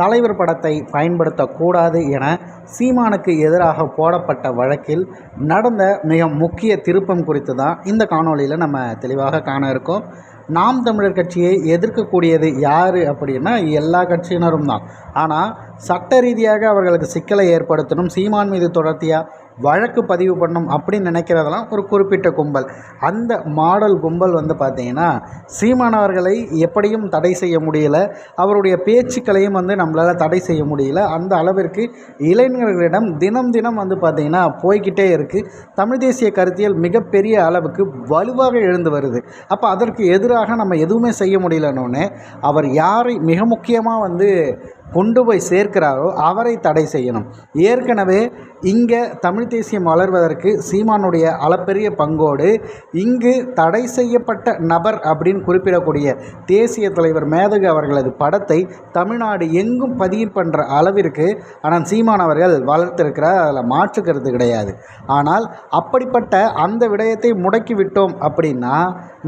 தலைவர் படத்தை பயன்படுத்தக்கூடாது என சீமானுக்கு எதிராக போடப்பட்ட வழக்கில் நடந்த மிக முக்கிய திருப்பம் குறித்து தான் இந்த காணொளியில் நம்ம தெளிவாக காண இருக்கோம். நாம் தமிழர் கட்சியை எதிர்க்கக்கூடியது யார் அப்படின்னா எல்லா கட்சியினரும் தான். ஆனால் சட்ட ரீதியாக அவர்களுக்கு சிக்கலை ஏற்படுத்தணும் சீமான் மீது தொடர்த்தியாக வழக்கு பதிவு பண்ணணும் அப்படின்னு நினைக்கிறதெல்லாம் ஒரு குறிப்பிட்ட கும்பல். அந்த மாடல் கும்பல் வந்து பார்த்திங்கன்னா சீமானவர்களை எப்படியும் தடை செய்ய முடியல. அவருடைய பேச்சுக்களையும் வந்து நம்மளால் தடை செய்ய முடியல. அந்த அளவிற்கு இளைஞர்களிடம் தினம் தினம் வந்து பார்த்திங்கன்னா போய்கிட்டே இருக்குது தமிழ் தேசிய கருத்தியல் மிகப்பெரிய அளவுக்கு வலுவாக எழுந்து வருது. அப்போ அதற்கு எதிராக நம்ம எதுவுமே செய்ய முடியலன்னொன்னே அவர் யாரை மிக முக்கியமாக வந்து கொண்டு போய் சேர்க்கிறாரோ அவரை தடை செய்யணும். ஏற்கனவே இங்கே தமிழ் தேசியம் வளர்வதற்கு சீமானுடைய அளப்பெரிய பங்கோடு இங்கு தடை செய்யப்பட்ட நபர் அப்படின்னு குறிப்பிடக்கூடிய தேசிய தலைவர் மேதகு அவர்களது படத்தை தமிழ்நாடு எங்கும் பதிவு பண்ணுற அளவிற்கு ஆனால் சீமான் அவர்கள் வளர்த்திருக்கிறார் அதில் மாற்றுக்கிறது கிடையாது. ஆனால் அப்படிப்பட்ட அந்த விடயத்தை முடக்கி விட்டோம் அப்படின்னா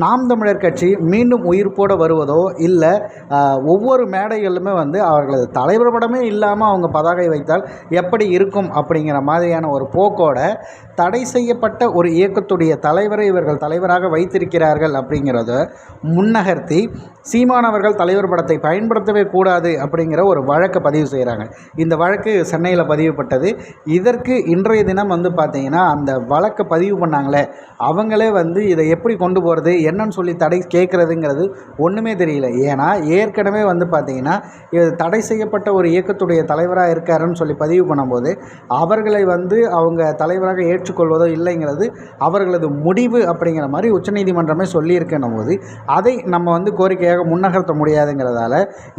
நாம் தமிழர் கட்சி மீண்டும் உயிர்ப்போடு வருவதோ இல்லை ஒவ்வொரு மேடைகளிலுமே வந்து அவர்களது தலைவர் படமே இல்லாமல் அவங்க பதாகை வைத்தால் எப்படி இருக்கும் அப்படிங்கிற மாதிரியான ஒரு போக்கோட தடை செய்யப்பட்ட ஒரு இயக்கத்துடைய தலைவரை இவர்கள் தலைவராக வைத்திருக்கிறார்கள் அப்படிங்கிறத முன்னகர்த்தி சீமானவர்கள் தலைவர் படத்தை பயன்படுத்தவே கூடாது அப்படிங்கிற ஒரு வழக்கை பதிவு செய்கிறாங்க இந்த வழக்கு சென்னையில் பதிவுப்பட்டது இதற்கு இன்றைய தினம் வந்து பார்த்திங்கன்னா அந்த வழக்கை பதிவு பண்ணாங்களே அவங்களே வந்து இதை எப்படி கொண்டு போகிறது என்னன்னு சொல்லி தடை கேட்குறதுங்கிறது ஒன்றுமே தெரியல. ஏன்னா ஏற்கனவே வந்து பார்த்திங்கன்னா இது தடை செய்யப்பட்ட ஒரு இயக்கத்துடைய தலைவராக இருக்காருன்னு சொல்லி பதிவு பண்ணும்போது அவர்களை வந்து அவங்க தலைவராக ஏற்றுக்கொள்வதோ இல்லைங்கிறது அவர்களது முடிவு அப்படிங்கிற மாதிரி உச்சநீதிமன்றமே சொல்லியிருக்கணும் போது அதை நம்ம வந்து கோரிக்கையாக முன்னகர்த்த முடியாதுங்கிறதால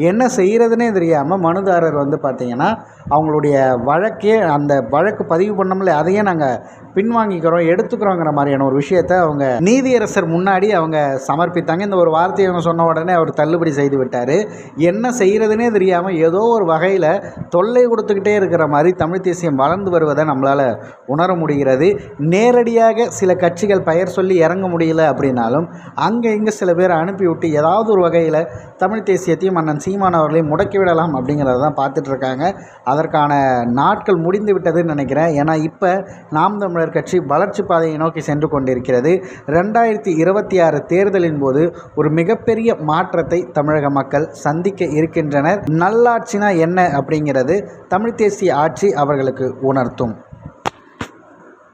என்ன செய்கிறதுனே தெரியாமல் மனுதாரர் வந்து பார்த்திங்கன்னா அவங்களுடைய வழக்கே அந்த வழக்கு பதிவு பண்ணோம்ல அதையே நாங்கள் பின்வாங்கிக்கிறோம் எடுத்துக்கிறோங்கிற மாதிரியான ஒரு விஷயத்தை அவங்க நீதியரசர் முன்னாடி அவங்க சமர்ப்பித்தாங்க. இந்த ஒரு வார்த்தையை அவங்க சொன்ன உடனே அவர் தள்ளுபடி செய்து விட்டார். என்ன செய்கிறதுனே தெரியாமல் ஏதோ ஒரு வகையில் தொல்லை கொடுத்துக்கிட்டே இருக்கிற மாதிரி தமிழ் தேசியம் வளர்ந்து வருவதை நம்மளால் உணர முடிகிறது. நேரடியாக சில கட்சிகள் பெயர் சொல்லி இறங்க முடியல அப்படின்னாலும் அங்கே இங்கே சில பேர் அனுப்பிவிட்டு ஏதாவது ஒரு வகையில் தமிழ் தேசியத்தையும் அண்ணன் சீமான் அவர்களையும் முடக்கிவிடலாம் அப்படிங்கிறத தான் பார்த்துட்ருக்காங்க அதற்கான நாட்கள் முடிந்து விட்டதுன்னு நினைக்கிறேன். ஏன்னா இப்போ நாம் தமிழர் கட்சி வளர்ச்சி பாதையை நோக்கி சென்று கொண்டிருக்கிறது. ரெண்டாயிரத்தி இருபத்தி ஆறு தேர்தலின் போது ஒரு மிகப்பெரிய மாற்றத்தை தமிழக மக்கள் சந்திக்க இருக்கின்றனர். நல்லா நல்லாட்சினா என்ன அப்படிங்கிறது தமிழ் தேசிய ஆட்சி அவர்களுக்கு உணர்த்தும்.